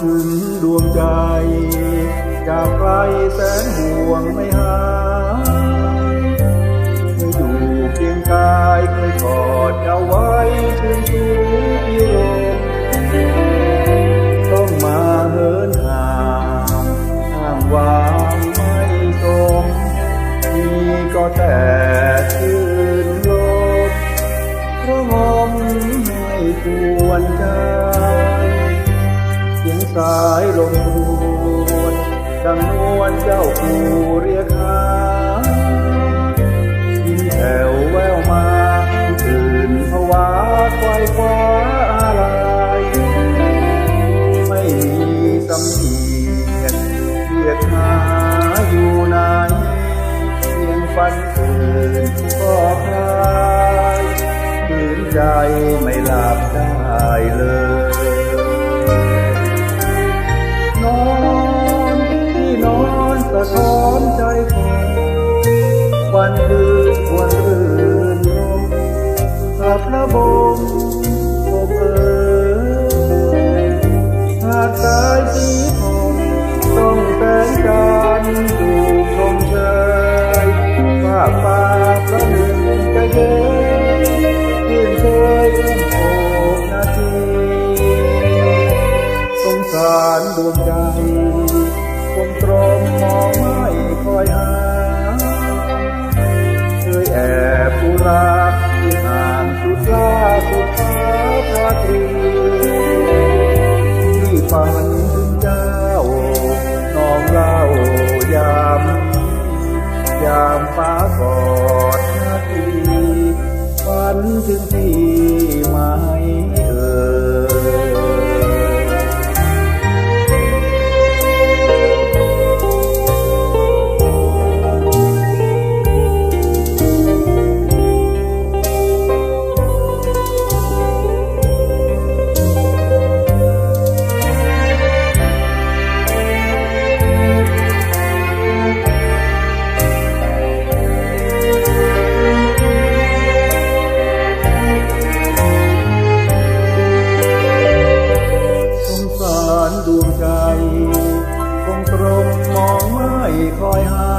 ถึงดวงใจ จากไกลแสนห่วงไม่หายเคยอยู่เคียงกายเคยกอดเจ้าไว้ชื่นชูพิรมต้องมาเหินห่างอ้างวางไม่สมมีก็แต่ สายลมรวนดังนวลเจ้าผู้เรียกหายินแถวแววมาตื่นผวาควายคว้าอะไรไม่มีสำเนียงเรียกหาอยู่ไหนเพียงฝันตื่นก็คลายคืนใจไม่หลับได้เลย กับระบมอเอ่ยหาดสายสีทองต้องแสงจันทร์ถูกชมเชยฟ้าฟ้าพระหนึ่งจะเย็นยื่นเคยอุ้มโอบนาทีสงสารดวงใจคงตรมมองไม่คอยหา นถึงที่ไหม ค